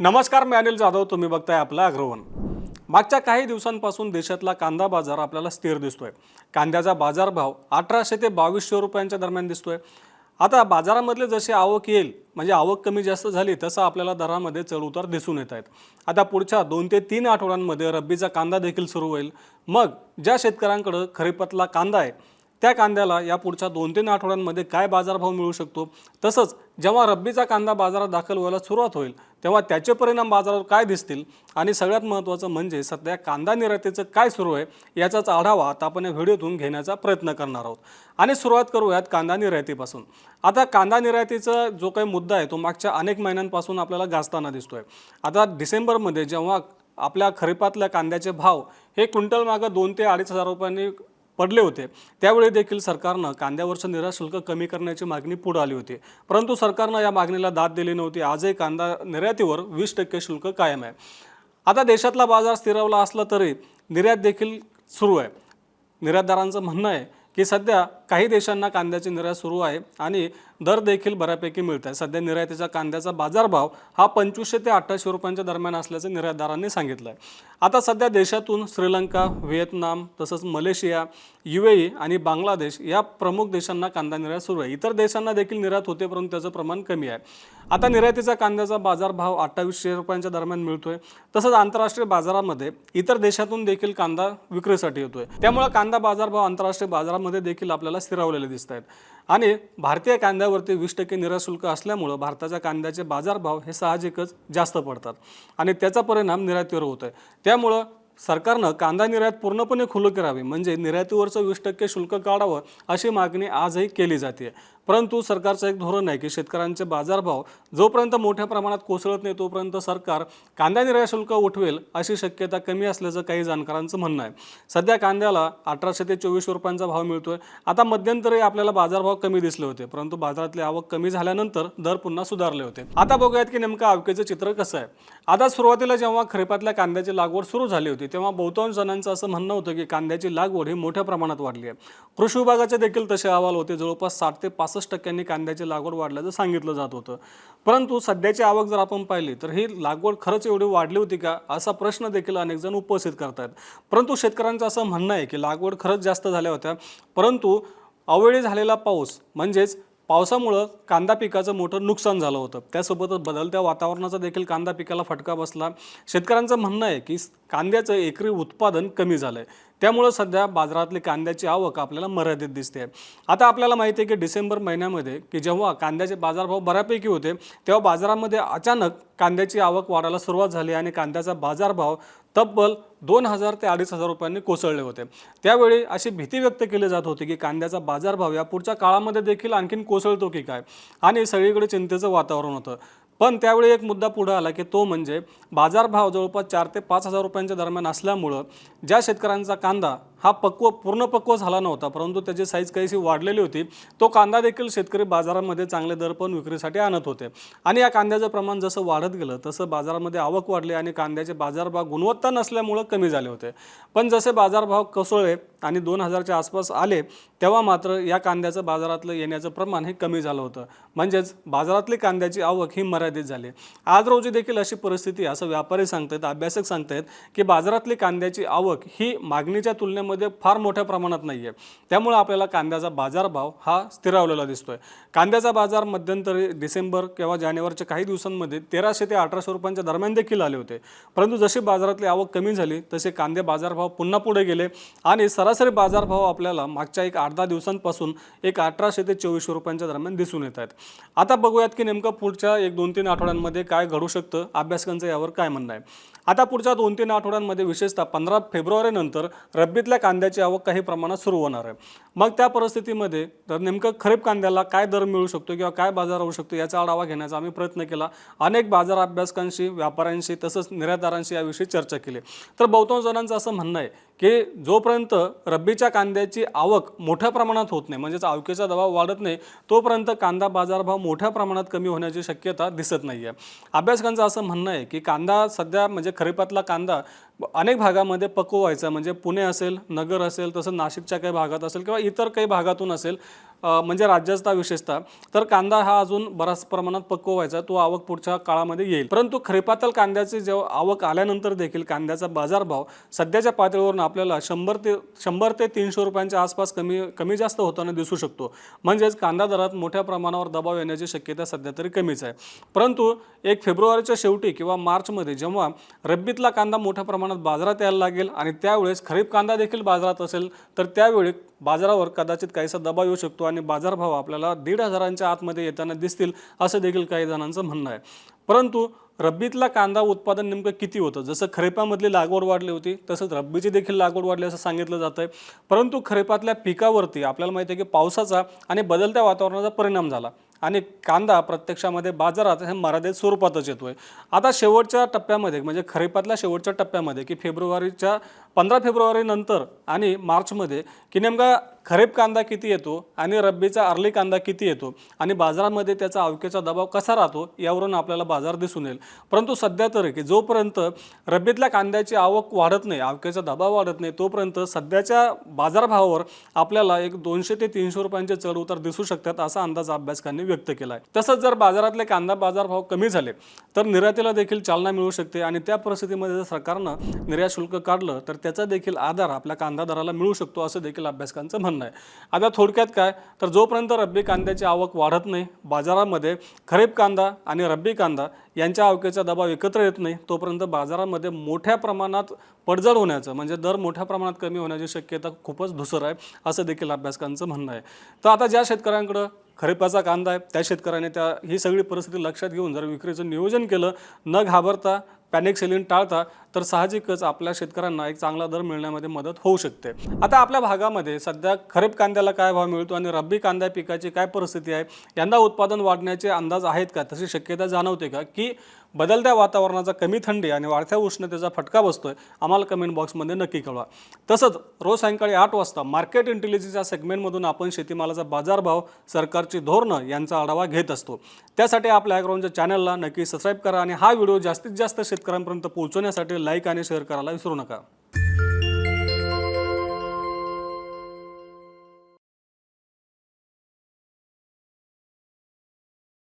नमस्कार मी अनिल जाधव. तुम्ही बघताय आपला अग्रवन. मागच्या काही दिवसांपासून देशातला कांदा बाजार आपल्याला स्थिर दिसतोय. कांद्याचा बाजारभाव अठराशे ते बावीसशे रुपयांच्या दरम्यान दिसतोय. आता बाजारामधले जशी आवक येईल म्हणजे आवक कमी जास्त झाली तसं आपल्याला दरामध्ये चढउतार दिसून येत आहेत. आता पुढच्या दोन ते तीन आठवड्यांमध्ये रब्बीचा कांदा देखील सुरू होईल. मग ज्या शेतकऱ्यांकडं खरीपातला कांदा आहे त्या कांद्याला या पुढच्या दोन तीन आठवड्यांमध्ये काय बाजारभाव मिळू शकतो? तसंच जेव्हा रब्बीचा कांदा बाजारात दाखल व्हायला सुरुवात होईल तेव्हा त्याचे परिणाम बाजारावर काय दिसतील? आणि सगळ्यात महत्त्वाचं म्हणजे सध्या कांदा निर्यातीचं काय सुरू आहे याचाच आढावा आता आपण या व्हिडिओतून घेण्याचा प्रयत्न करणार आहोत. आणि सुरुवात करूयात कांदा निर्यातीपासून आता कांदा निर्यातीचा जो काही मुद्दा आहे तो मागच्या अनेक महिन्यांपासून आपल्याला गाजताना दिसतोय. आता डिसेंबरमध्ये जेव्हा आपल्या खरीपातल्या कांद्याचे भाव हे क्विंटल मागं दोन ते अडीच हजार रुपयांनी पडले होते. त्यावेळी देखील सरकारनं कांद्यावरचं निर्यात शुल्क कमी करण्याची मागणी पुढे आली होती. परंतु सरकारनं या मागणीला दाद दिली नव्हती. आजही कांदा निर्यातीवर वीस टक्के शुल्क कायम आहे. आता देशातला बाजार स्थिरावला असला तरी निर्यात देखील सुरू आहे. निर्यातदारांचं म्हणणं आहे की सध्या काही देशांना कांद्याची निर्यात सुरू आहे आणि दर देखील बऱ्यापैकी मिळत आहे सध्या निर्यातीचा कांद्याचा बाजारभाव हा पंचवीसशे ते अठ्ठावीसशे रुपयांच्या दरम्यान असल्याचं निर्यातदारांनी सांगितलं आहे आता सध्या देशातून श्रीलंका व्हिएतनाम तसंच मलेशिया यू आणि बांगलादेश या प्रमुख देशांना कांदा निर्यात सुरू आहे. इतर देशांना देखील निर्यात होते परंतु त्याचं प्रमाण कमी आहे. आता निर्यातीचा कांद्याचा बाजारभाव अठ्ठावीसशे रुपयांच्या दरम्यान मिळतोय. तसंच आंतरराष्ट्रीय बाजारामध्ये इतर देशातून देखील कांदा विक्रीसाठी येतोय. त्यामुळे कांदा बाजारभाव आंतरराष्ट्रीय बाजारामध्ये देखील आपल्याला स्थिरावलेले दिसत आहेत आणि भारतीय कांद्यावरती वीस टक्के निर्यात शुल्क असल्यामुळं भारताच्या कांद्याचे बाजारभाव हे साहजिकच जास्त पडतात. आणि त्याचा परिणाम निर्यातीवर होत आहे त्यामुळं सरकारनं कांदा निर्यात पूर्णपणे खुलं करावी. म्हणजे निर्यातीवरचं वीस टक्के शुल्क काढावं अशी मागणी आजही केली जाते परंतु सरकारचं एक धोरण आहे की शेतकऱ्यांचे बाजारभाव जोपर्यंत मोठ्या प्रमाणात कोसळत नाही तोपर्यंत सरकार कांदा निर्यात शुल्क उठवेल अशी शक्यता कमी असल्याचं काही जाणकारांचं म्हणणं आहे. सध्या कांद्याला अठराशे ते चोवीस रुपयांचा भाव मिळतोय. आता मध्यंतरी आपल्याला बाजारभाव कमी दिसले होते परंतु बाजारातली आवक कमी झाल्यानंतर दर पुन्हा सुधारले होते. आता बघूयात की नेमकं आवकेचं चित्र कसं आहे. आता सुरुवातीला जेव्हा खरीपातल्या कांद्याची लागवड सुरू झाली होती तेव्हा बहुतांश जणांचं असं म्हणणं होतं की कांद्याची लागवड ही मोठ्या प्रमाणात वाढली आहे. कृषी विभागाचे देखील तसे अहवाल होते जवळपास साठ ते पासष्ट टक्क्यांनी कांद्याची लागवड वाढल्याचं सांगितलं जात होतं. परंतु सध्याची आवक जर आपण पाहिली तर ही लागवड खरंच एवढी वाढली होती का? असा प्रश्न देखील अनेक जण उपस्थित करतात परंतु शेतकऱ्यांचं असं म्हणणं आहे की लागवड खरंच जास्त झाल्या होत्या. परंतु अवेळी झालेला पाऊस म्हणजेच पावसामुळं कांदा पिकाचं मोठं नुकसान झालं होतं. त्यासोबतच बदलत्या वातावरणाचा देखील कांदा पिकाला फटका बसला. शेतकऱ्यांचं म्हणणं आहे की कांद्याचं एकरी उत्पादन कमी झालं आहे त्यामुळं सध्या बाजारातली कांद्याची आवक आपल्याला मर्यादित दिसते. आता आपल्याला माहिती आहे की डिसेंबर महिन्यामध्ये की जेव्हा कांद्याचे बाजारभाव बऱ्यापैकी होते तेव्हा बाजारामध्ये अचानक कांद्याची आवक वाढायला सुरुवात झाली आणि कांद्याचा बाजारभाव तब्बल दोन हजार ते अडीच हजार रुपयांनी कोसळले होते. त्यावेळी अशी भीती व्यक्त केली जात होती की कांद्याचा बाजारभाव या पुढच्या काळामध्ये देखील आणखीन कोसळतो की काय? आणि सगळीकडे चिंतेचं वातावरण होतं. पण त्यावेळी एक मुद्दा पुढे आला की तो म्हणजे बाजारभाव जवळपास चार ते पाच हजार रुपयांच्या दरम्यान असल्यामुळं ज्या शेतकऱ्यांचा कांदा हा पक्व पूर्ण पक्व झाला नव्हता परंतु त्याची साईज काहीशी वाढलेली होती. तो कांदा देखील शेतकरी बाजारामध्ये चांगले दर पण विक्रीसाठी आणत होते. आणि या कांद्याचं प्रमाण जसं वाढत गेलं तसं बाजारामध्ये आवक वाढली आणि कांद्याचे बाजारभाव गुणवत्ता नसल्यामुळं कमी झाले होते. पण जसे बाजारभाव कोसळले आणि दोन हजारच्या आसपास आले तेव्हा मात्र या कांद्याचं बाजारातलं येण्याचं प्रमाण हे कमी झालं होतं. म्हणजेच बाजारातली कांद्याची आवक ही मर्यादित झाली. आज रोजी देखील अशी परिस्थिती असं व्यापारी सांगतायत अभ्यासक सांगतायत की बाजारातली कांद्याची आवक ही मागणीच्या तुलनेमध्ये फार मोठ्या प्रमाणात नाही आहे त्यामुळे आपल्याला कांद्याचा बाजारभाव हा स्थिरावलेला दिसतोय. कांद्याचा बाजार मध्यंतरी डिसेंबर किंवा जानेवारीच्या काही दिवसांमध्ये तेराशे ते अठराशे रुपयांच्या दरम्यान देखील आले होते. परंतु जशी बाजारातली आवक कमी झाली तसे कांदे बाजारभाव पुन्हा पुढे गेले आणि सरासरी बाजारभाव आपल्याला मागच्या एक आठ दहा दिवसांपासून एक अठराशे ते चोवीसशे रुपयांच्या दरम्यान दिसून येत आहेत. आता बघूयात की नेमकं पुढच्या एक दोन तीन आठवड्यांमध्ये काय घडू शकतं? अभ्यासकांचं यावर काय म्हणणं आहे? आता पुढच्या दोन तीन आठवड्यांमध्ये विशेषतः पंधरा फेब्रुवारीनंतर रब्बीतल्या कांद्याची आवक काही प्रमाणात सुरू होणार आहे. मग त्या परिस्थितीमध्ये तर नेमकं खरीप कांद्याला काय दर मिळू शकतो किंवा काय बाजार होऊ शकतो याचा आढावा घेण्याचा आम्ही प्रयत्न केला. अनेक बाजार अभ्यासकांशी व्यापाऱ्यांशी तसंच निर्यातदारांशी याविषयी चर्चा केली. तर बहुतांश जणांचं असं म्हणणं आहे की जोपर्यंत रब्बीच्या कांद्याची आवक मोठ्या प्रमाणात होत नाही म्हणजेच आवकेचा दबाव वाढत नाही तोपर्यंत कांदा बाजारभाव मोठ्या प्रमाणात कमी होण्याची शक्यता दिसत नाही आहे अभ्यासकांचं असं म्हणणं आहे की कांदा सध्या म्हणजे खरीपातला कांदा अनेक भागामध्ये पक्व व्हायचा म्हणजे पुणे असेल नगर असेल तसं नाशिकच्या काही भागात असेल किंवा इतर काही भागातून असेल म्हणजे राज्याचा विशेषतः तर कांदा हा अजून बराच प्रमाणात पक्व व्हायचा तो आवक पुढच्या काळामध्ये येईल. परंतु खरीपातील कांद्याची जेव्हा आवक आल्यानंतर देखील कांद्याचा बाजारभाव सध्याच्या पातळीवरून आपल्याला शंभर ते शंभर ते तीनशे रुपयांच्या आसपास कमी कमी जास्त होताना दिसू शकतो. म्हणजेच कांदा दरात मोठ्या प्रमाणावर दबाव येण्याची शक्यता सध्या तरी कमीच आहे. परंतु एक फेब्रुवारीच्या शेवटी किंवा मार्चमध्ये जेव्हा रब्बीतला कांदा मोठ्या प्रमाणात बाजारात यायला लागेल आणि त्यावेळेस खरीप कांदा देखील बाजारात असेल तर त्यावेळी बाजारावर कदाचित काहीसा दबाव येऊ शकतो आणि बाजारभाव आपल्याला दीड हजारांच्या आतमध्ये येताना दिसतील असं देखील काही जणांचं म्हणणं आहे. परंतु रब्बीतला कांदा उत्पादन नेमकं किती होतं? जसं खरेपामधली लागवड वाढली होती तसंच रब्बीची देखील लागवड वाढली असं सांगितलं जातं आहे परंतु खरेपातल्या पिकावरती आपल्याला माहिती आहे की पावसाचा आणि बदलत्या वातावरणाचा परिणाम झाला. आणि कांदा प्रत्यक्षामध्ये बाजारात हे मर्यादित स्वरूपातच येतो आहे आता शेवटच्या टप्प्यामध्ये म्हणजे खरीपातल्या शेवटच्या टप्प्यामध्ये की फेब्रुवारीच्या पंधरा फेब्रुवारीनंतर आणि मार्चमध्ये की नेमका खरीप कांदा किती येतो आणि रब्बीचा अर्ली कांदा किती येतो आणि बाजारामध्ये त्याचा अवकेचा दबाव कसा राहतो यावरून आपल्याला बाजार बाजार दिसून येईल. परंतु सध्या तरी की जोपर्यंत रब्बीतल्या कांद्याची आवक वाढत नाही आवकेचा दबाव वाढत नाही तोपर्यंत सध्याच्या बाजारभावावर आपल्याला एक दोनशे ते तीनशे रुपयांचे चढ उतार दिसू शकतात असा अंदाज अभ्यासकांनी व्यक्त केला आहे तसंच जर बाजारातले कांदा बाजारभाव कमी झाले तर निर्यातीला देखील चालना मिळू शकते आणि त्या परिस्थितीमध्ये जर सरकारनं निर्यात शुल्क काढलं तर त्याचा देखील आधार आपल्या कांदा दराला मिळू शकतो असं देखील अभ्यासकांचं म्हणणं आहे. आता थोडक्यात काय? तर जोपर्यंत रब्बी कांद्याची आवक वाढत नाही बाजारामध्ये खरीप कांदा आणि रब्बी कांदा यांच्या आवकेचा दबाव एकत्र येत नाही तोपर्यंत बाजारामध्ये मोठ्या प्रमाणात पडझड होण्याचं म्हणजे दर मोठ्या प्रमाणात कमी होण्याची शक्यता खूपच धुसर आहे असं देखील अभ्यासकांचं म्हणणं आहे. तर आता ज्या शेतकऱ्यांकडं खरीपाचा कांदा आहे त्या शेतकऱ्याने त्या ही सगळी परिस्थिती लक्षात घेऊन जर विक्रीचं नियोजन केलं न घाबरता पॅनिक सेलिंग टाळता तर साहजिकच आपल्या शेतकऱ्यांना एक चांगला दर मिळण्यामध्ये मदत होऊ शकते. आता आपल्या भागामध्ये सध्या खरीप कांद्याला काय भाव मिळतो आणि रब्बी कांद्या पिकाची काय परिस्थिती आहे? यंदा उत्पादन वाढण्याचे अंदाज आहेत का? तशी शक्यता जाणवते का? की बदलत्या वातावरणाचा कमी थंडी आणि वाढत्या उष्णतेचा फटका बसतोय आम्हाला कमेंट बॉक्समध्ये नक्की कळवा. तसंच रोज सायंकाळी आठ वाजता मार्केट इंटेलिजन्सच्या सेगमेंटमधून आपण शेतीमालाचा बाजारभाव सरकारची धोरणं यांचा आढावा घेत असतो. त्यासाठी आपल्या ॲग्राऊंडच्या चॅनलला नक्की सबस्क्राईब करा आणि हा व्हिडिओ जास्तीत जास्त शेतकऱ्यांपर्यंत पोहोचवण्यासाठी लाईक आणि शेअर करायला विसरू नका.